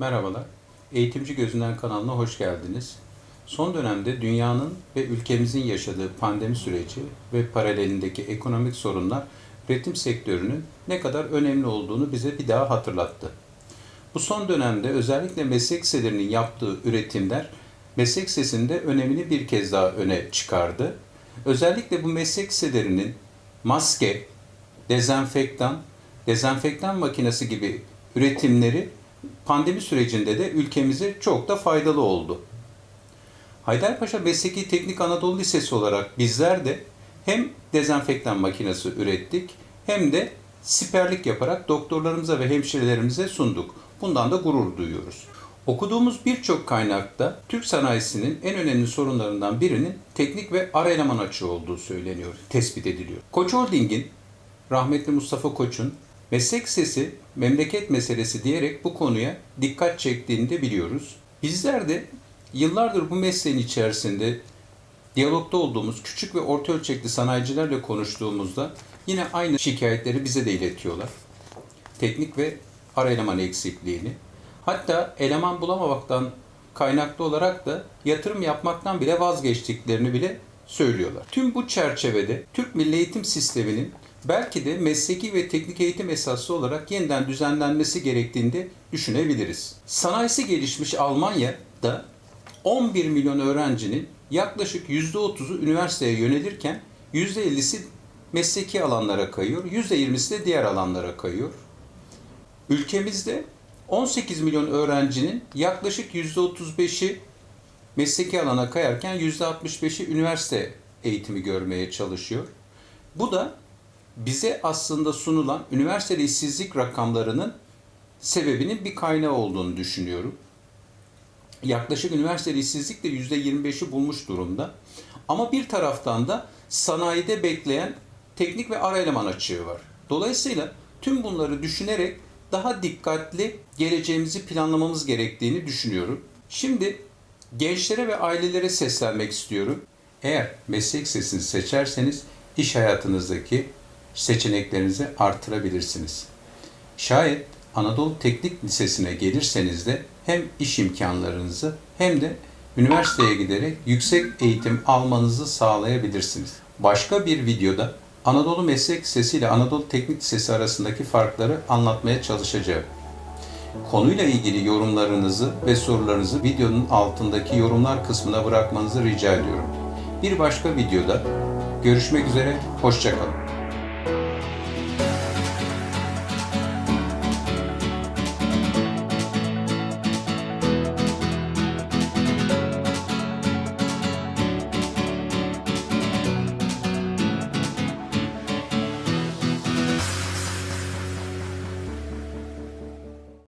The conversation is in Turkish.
Merhabalar. Eğitimci Gözünden kanalına hoş geldiniz. Son dönemde dünyanın ve ülkemizin yaşadığı pandemi süreci ve paralelindeki ekonomik sorunlar üretim sektörünün ne kadar önemli olduğunu bize bir daha hatırlattı. Bu son dönemde özellikle meslek liselerinin yaptığı üretimler meslek lisesinde önemini bir kez daha öne çıkardı. Özellikle bu meslek liselerinin maske, dezenfektan, dezenfektan makinesi gibi üretimleri pandemi sürecinde de ülkemize çok da faydalı oldu. Haydarpaşa Mesleki Teknik Anadolu Lisesi olarak bizler de hem dezenfektan makinesi ürettik hem de siperlik yaparak doktorlarımıza ve hemşirelerimize sunduk. Bundan da gurur duyuyoruz. Okuduğumuz birçok kaynakta Türk sanayisinin en önemli sorunlarından birinin teknik ve ara eleman açığı olduğu söyleniyor, tespit ediliyor. Koç Holding'in rahmetli Mustafa Koç'un meslek sesi memleket meselesi diyerek bu konuya dikkat çektiğini de biliyoruz. Bizler de yıllardır bu mesleğin içerisinde diyalogda olduğumuz küçük ve orta ölçekli sanayicilerle konuştuğumuzda yine aynı şikayetleri bize de iletiyorlar. Teknik ve ara eleman eksikliğini. Hatta eleman bulamamaktan kaynaklı olarak da yatırım yapmaktan bile vazgeçtiklerini bile söylüyorlar. Tüm bu çerçevede Türk Milli Eğitim Sistemi'nin belki de mesleki ve teknik eğitim esaslı olarak yeniden düzenlenmesi gerektiğini düşünebiliriz. Sanayisi gelişmiş Almanya'da 11 milyon öğrencinin yaklaşık %30'u üniversiteye yönelirken %50'si mesleki alanlara kayıyor, %20'si de diğer alanlara kayıyor. Ülkemizde 18 milyon öğrencinin yaklaşık %35'i mesleki alana kayarken %65'i üniversite eğitimi görmeye çalışıyor. Bu da bize aslında sunulan üniversitede işsizlik rakamlarının sebebinin bir kaynağı olduğunu düşünüyorum. Yaklaşık üniversitede işsizlik de %25'i bulmuş durumda. Ama bir taraftan da sanayide bekleyen teknik ve ara eleman açığı var. Dolayısıyla tüm bunları düşünerek daha dikkatli geleceğimizi planlamamız gerektiğini düşünüyorum. Şimdi gençlere ve ailelere seslenmek istiyorum. Eğer meslek sesini seçerseniz iş hayatınızdaki seçeneklerinizi artırabilirsiniz. Şayet Anadolu Teknik Lisesi'ne gelirseniz de hem iş imkanlarınızı hem de üniversiteye giderek yüksek eğitim almanızı sağlayabilirsiniz. Başka bir videoda Anadolu Meslek Lisesi ile Anadolu Teknik Lisesi arasındaki farkları anlatmaya çalışacağım. Konuyla ilgili yorumlarınızı ve sorularınızı videonun altındaki yorumlar kısmına bırakmanızı rica ediyorum. Bir başka videoda görüşmek üzere, hoşçakalın.